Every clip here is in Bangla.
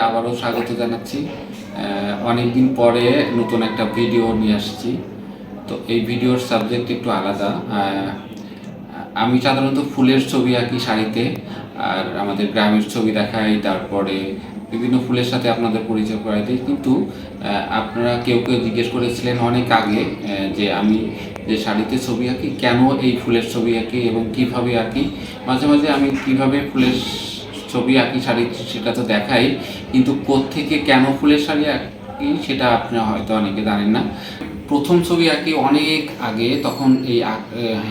আবারও স্বাগত জানাচ্ছি। অনেক দিন পরে নতুন একটা ভিডিও নিয়ে আসছি। তো এই ভিডিওর সাবজেক্ট একটু আলাদা। আমি সাধারণত ফুলের ছবি আঁকি শাড়িতে, আর আমাদের গ্রামের ছবি দেখাই, তারপরে বিভিন্ন ফুলের সাথে আপনাদের পরিচয় করাই দিই। কিন্তু আপনারা কেউ কেউ জিজ্ঞেস করেছিলেন অনেক আগে যে আমি যে শাড়িতে ছবি আঁকি, কেন এই ফুলের ছবি আঁকি এবং কীভাবে আঁকি? মাঝে মাঝে আমি কীভাবে ফুলের ছবি আঁকি শাড়ি সেটা তো দেখাই, কিন্তু কোত্থেকে কেন ফুলের শাড়ি আঁকি, সেটা আপনারা হয়তো অনেকে জানেন না। প্রথম ছবি আঁকি অনেক আগে, তখন এই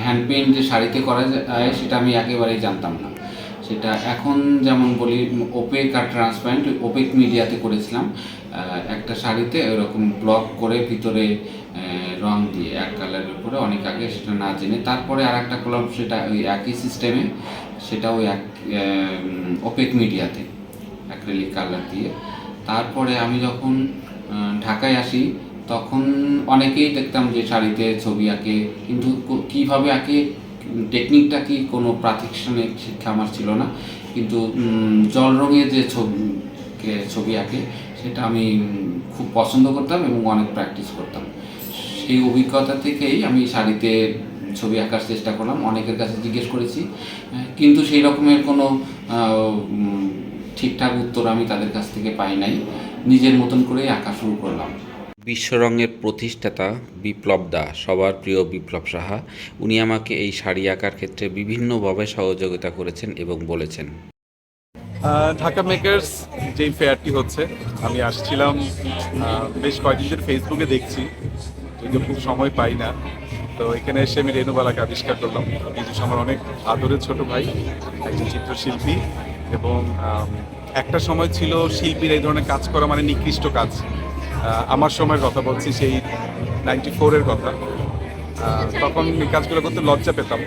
হ্যান্ড পেইন্ট যে শাড়িতে করা যায়, সেটা আমি একেবারেই জানতাম না। সেটা এখন যেমন বলি ওপেক আর ট্রান্সপারেন্ট ওপেক মিডিয়াতে করেছিলাম। একটা শাড়িতে এরকম ব্লক করে ভিতরে রং দিয়ে, এক কালারের উপরে, অনেক আগে সেটা না জেনে, তারপরে আর একটা করলাম সেটা ওই একই সিস্টেমে সেটা ওই এক ওপেক মিডিয়াতে অ্যাক্রেলিক কালার দিয়ে। তারপরে আমি যখন ঢাকায় আসি, তখন অনেকেই দেখতাম যে শাড়িতে ছবি আঁকে, কিন্তু কীভাবে আঁকে টেকনিকটা কি, কোনো প্রাতিষ্ঠানিক শিক্ষা আমার ছিল না। কিন্তু জল রঙে যে ছবিকে, ছবি আঁকে, সেটা আমি খুব পছন্দ করতাম এবং অনেক প্র্যাকটিস করতাম। সেই অভিজ্ঞতা থেকেই আমি শাড়িতে ছবি আঁকার চেষ্টা করলাম অনেকের কাছে জিজ্ঞেস করেছি। কিন্তু সেই রকমের কোনো ঠিকঠাক উত্তর আমি তাদের কাছ থেকে পাই নাই। নিজের মতন করেই আঁকা শুরু করলাম। বিশ্বরঙের প্রতিষ্ঠাতা বিপ্লব দা সবার প্রিয় বিপ্লব সাহা উনি আমাকে এই শাড়ি আঁকার ক্ষেত্রে বিভিন্নভাবে সহযোগিতা করেছেন এবং বলেছেন। ঢাকা মেকার্স যেই ফেয়ারটি হচ্ছে আমি আসছিলাম বেশ কয়েকদিন ফেসবুকে দেখছি যদিও খুব সময় পাই না। তো এখানে এসে আমি রেণুবালাকে আবিষ্কার করলাম। বিজুস আমার অনেক আদরের ছোট ভাই, একজন চিত্রশিল্পী এবং একটা সময় ছিল শিল্পীর এই ধরনের কাজ করা মানে নিকৃষ্ট কাজ। আমার সময়ের কথা বলছি, সেই নাইনটি ফোরের কথা। তখন এই কাজগুলো করতে লজ্জা পেতাম।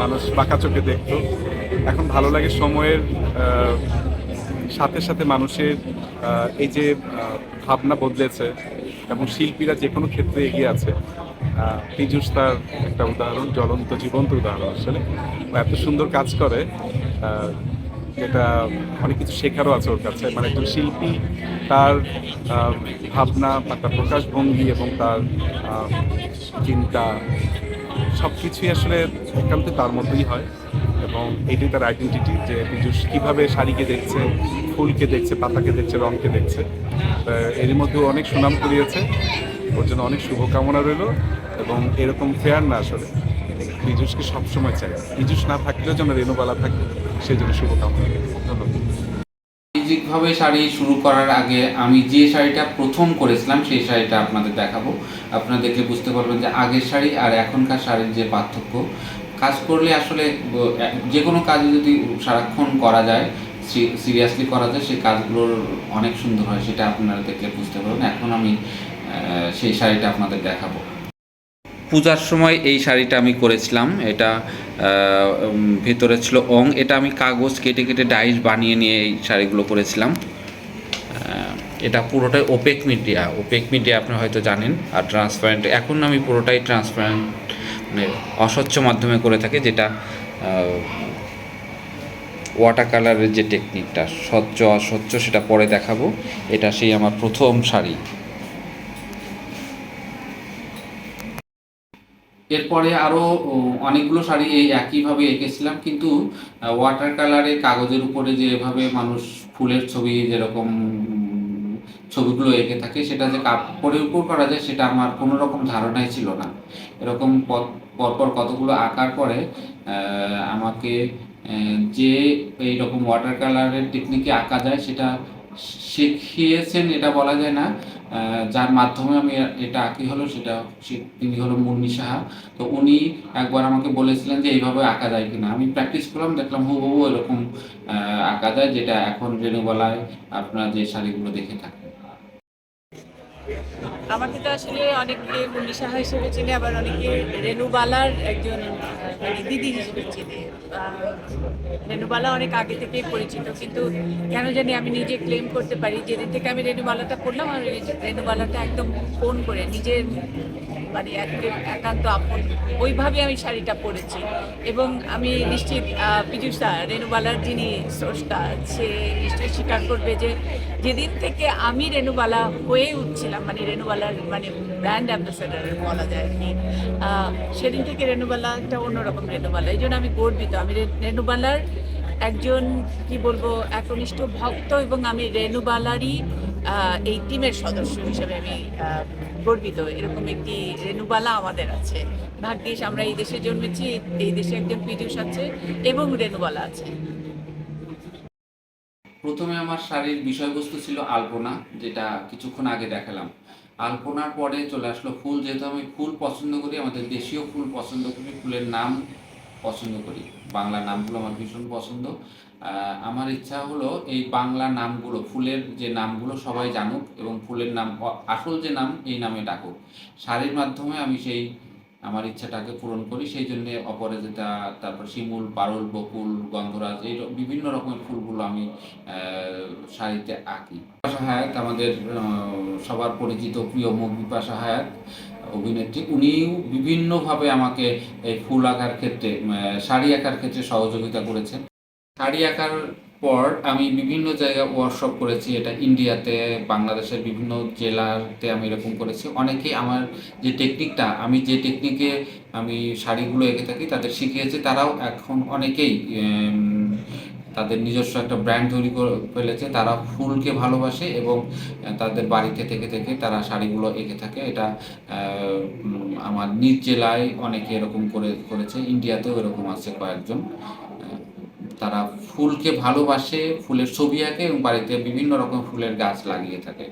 মানুষ বাঁকা চোখে দেখতো। এখন ভালো লাগে সময়ের সাথে সাথে মানুষের এই যে ভাবনা বদলেছে এবং শিল্পীরা যে কোনো ক্ষেত্রে এগিয়ে আছে। পীযূষ তার একটা উদাহরণ, জ্বলন্ত জীবন্ত উদাহরণ আসলে। এত সুন্দর কাজ করে যেটা অনেক কিছু শেখারও আছে ওর কাছে। মানে একজন শিল্পী, তার ভাবনা বা তার প্রকাশভঙ্গি এবং তার চিন্তা সব কিছুই আসলে একান্ত তার মধ্যেই হয়। এবং এটাই তার আইডেন্টিটি যে পীযূষ কীভাবে শাড়িকে দেখছে, ফুলকে দেখছে, পাতাকে দেখছে রঙকে দেখছে। এর মধ্যেও অনেক সুনাম করিয়েছে ওর জন্য অনেক শুভকামনা রইল। এবং এরকম ফেয়ার না আসলে। পীযূষকে সবসময় চাই। পীযূষ না থাকলেও যেন রেণুবালা থাকে সেই জন্য শুভকামনা। ধন্যবাদ। বাণিজ্যিকভাবে শাড়ি শুরু করার আগে আমি যে শাড়িটা প্রথম করেছিলাম, সেই শাড়িটা আপনাদের দেখাবো। আপনারা দেখলে বুঝতে পারবেন যে আগের শাড়ি আর এখনকার শাড়ির যে পার্থক্য। কাজ করলে আসলে, যে কোনো কাজ যদি সারাক্ষণ করা যায় সিরিয়াসলি করা যায়, সেই কাজগুলোর অনেক সুন্দর হয়, সেটা আপনারা দেখলে বুঝতে পারবেন। এখন আমি সেই শাড়িটা আপনাদের দেখাবো। পূজার সময় এই শাড়িটা আমি করেছিলাম। এটা ভেতরে ছিল অং। এটা আমি কাগজ কেটে কেটে ডাইস বানিয়ে নিয়ে এই শাড়িগুলো করেছিলাম। এটা পুরোটাই ওপেক মিডিয়া ওপেক মিডিয়া আপনি হয়তো জানেন। আর ট্রান্সপারেন্ট এখন আমি পুরোটাই ট্রান্সপারেন্ট মানে অস্বচ্ছ মাধ্যমে করে থাকি, যেটা ওয়াটার কালারের যে টেকনিকটা স্বচ্ছ, অস্বচ্ছ সেটা পরে দেখাবো। এটা সেই আমার প্রথম শাড়ি। এরপরে আরও অনেকগুলো শাড়ি এই একইভাবে এঁকেছিলাম, কিন্তু ওয়াটার কালারে কাগজের উপরে যেভাবে মানুষ ফুলের ছবি যেরকম, ছবিগুলো এঁকে থাকে, সেটা যে কাপড়ের উপর করা যায়, সেটা আমার কোনো রকম ধারণাই ছিল না। এরকম পরপর কতগুলো আঁকার পরে আমাকে যে এই রকম ওয়াটার কালারের টেকনিকে আঁকা যায়, সেটা শিখিয়েছেন, এটা বলা যায় না। যার মাধ্যমে আমি এটা আঁকি হলো, সেটা তিনি হলো মুন্নি সাহা। তো উনি একবার আমাকে বলেছিলেন যে, এইভাবে আঁকা যায় কিনা? আমি প্র্যাকটিস করলাম, দেখলাম হু হু এরকম আঁকা যায়, যেটা এখন রেণুবালায় আপনারা যে শাড়িগুলো দেখে থাকেন। আমাকে তো আসলে অনেকে মুন্নি সাহা হিসেবে চিনে, আবার অনেকে রেণুবালার একজন মানে দিদি হিসেবে চিনি। রেণুবালা অনেক আগে থেকেই পরিচিত, কিন্তু কেন জানি আমি নিজে ক্লেম করতে পারি। যেদিন থেকে আমি রেণুবালাটা করলাম আমি রেণুবালাটা একদম ফোন করে নিজের মানে এক- একান্ত আপন। ওইভাবে আমি শাড়িটা পরেছি। এবং আমি নিশ্চিত পীযুষা রেণুবালার যিনি স্রষ্টা, সে নিশ্চয়ই স্বীকার করবে যে যেদিন থেকে আমি রেণুবালা হয়ে উঠছিলাম মানে রেণুবালার মানে ব্র্যান্ড অ্যাম্বাসেডার বলা যায় আর কি সেদিন থেকে রেণুবালা একটা অন্যরকম রেণুবালা। এই জন্য আমি গর্বিত। আমি রেণুবালার একজন, কি বলব, একনিষ্ঠ ভক্ত এবং আমি রেণুবালারই এই টিমের সদস্য হিসেবে আমি গর্বিত, এরকম একটি রেণুবালা আমাদের আছে। ভাগ্যিস আমরা এই দেশে জন্মেছি, এই দেশে একজন পীযুষ আছে এবং রেণুবালা আছে। প্রথমে আমার শাড়ির বিষয়বস্তু ছিল আলপনা, যেটা কিছুক্ষণ আগে দেখালাম। আলপনার পরে চলে আসলো ফুল, যেহেতু আমি ফুল পছন্দ করি, আমাদের দেশীয় ফুল পছন্দ করি, ফুলের নাম পছন্দ করি। বাংলা নামগুলো আমার ভীষণ পছন্দ। আমার ইচ্ছা হলো এই বাংলা নামগুলো, ফুলের যে নামগুলো সবাই জানুক এবং ফুলের নাম আসল যে নাম, এই নামে ডাকুক। শাড়ির মাধ্যমে আমি সেই, আমার ইচ্ছাটাকে পূরণ করি। সেই জন্য অপরাজিতা তারপর শিমুল, পারুল, বকুল গন্ধরাজ এই বিভিন্ন রকমের ফুলগুলো আমি শাড়িতে আঁকি। বিপাশা হায়াত আমাদের সবার পরিচিত প্রিয় মুখ বিপাশা হায়াত অভিনেত্রী, উনিও বিভিন্নভাবে আমাকে এই ফুল আঁকার ক্ষেত্রে শাড়ি আঁকার ক্ষেত্রে সহযোগিতা করেছেন। শাড়ি আঁকার পর আমি বিভিন্ন জায়গায় ওয়ার্কশপ করেছি, এটা ইন্ডিয়াতে বাংলাদেশের বিভিন্ন জেলাতে আমি এরকম করেছি। অনেকেই আমার যে টেকনিকটা আমি যে টেকনিকে আমি শাড়িগুলো এঁকে থাকি, তাদের শিখিয়েছি। তারাও এখন অনেকেই তাদের নিজস্ব একটা ব্র্যান্ড তৈরি করে ফেলেছে। তারা ফুলকে ভালোবাসে এবং তাদের বাড়িতে থেকে থেকে তারা শাড়িগুলো এঁকে থাকে। এটা আমার নিজ জেলায় অনেকে এরকম করে, করেছে। ইন্ডিয়াতেও এরকম আছে কয়েকজন। তারা ফুলকে ভালোবাসে, ফুলের ছবি আঁকে এবং বাড়িতে বিভিন্ন রকম ফুলের গাছ লাগিয়ে থাকে।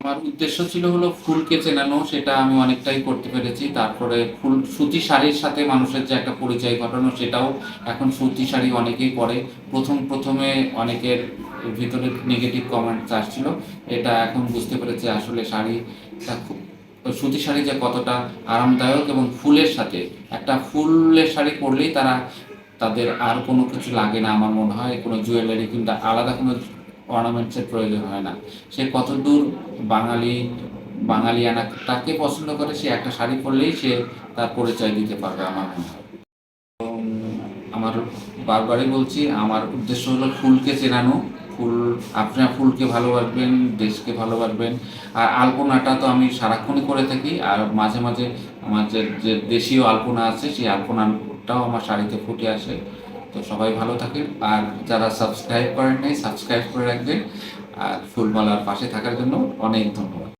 আমার উদ্দেশ্য ছিল হলো ফুলকে চেনানো, সেটা আমি অনেকটাই করতে পেরেছি। তারপরে ফুল, সুতি শাড়ির সাথে মানুষের যে একটা পরিচয় ঘটানো, সেটাও এখন সুতি শাড়ি অনেকেই পরে। প্রথম, প্রথমে অনেকের ভিতরে নেগেটিভ কমেন্টস আসছিল। এটা এখন বুঝতে পেরেছি আসলে শাড়িটা খুব, সুতি শাড়ি যে কতটা আরামদায়ক এবং ফুলের সাথে, একটা ফুলের শাড়ি পরলেই তারা তাদের আর কোনো কিছু লাগে না আমার মনে হয়। কোনো জুয়েলারি কিংবা আলাদা কোনো অর্নামেন্টসের প্রয়োজন হয় না। সে কতদূর বাঙালি বাঙালিয়ানাটাকে পছন্দ করে, সে একটা শাড়ি পরলেই সে তার পরিচয় দিতে পারবে আমার মনে হয়। আমার বারবারই বলছি, আমার উদ্দেশ্য হলো ফুলকে চেনানো। ফুল, আপনার ফুলকে ভালোবাসবেন, দেশকে ভালোবাসবেন। আর আলপনাটা তো আমি সারাক্ষণই করে থাকি। আর মাঝে মাঝে আমার যে দেশীয় আলপনা আছে, সেই আলপনাটাও আমার শাড়িতে ফুটে আসে। তো সবাই ভালো থাকেন। আর যারা সাবস্ক্রাইব করেন নাই সাবস্ক্রাইব করে রাখবেন। আর ফুলমালার পাশে থাকার জন্য অনেক ধন্যবাদ।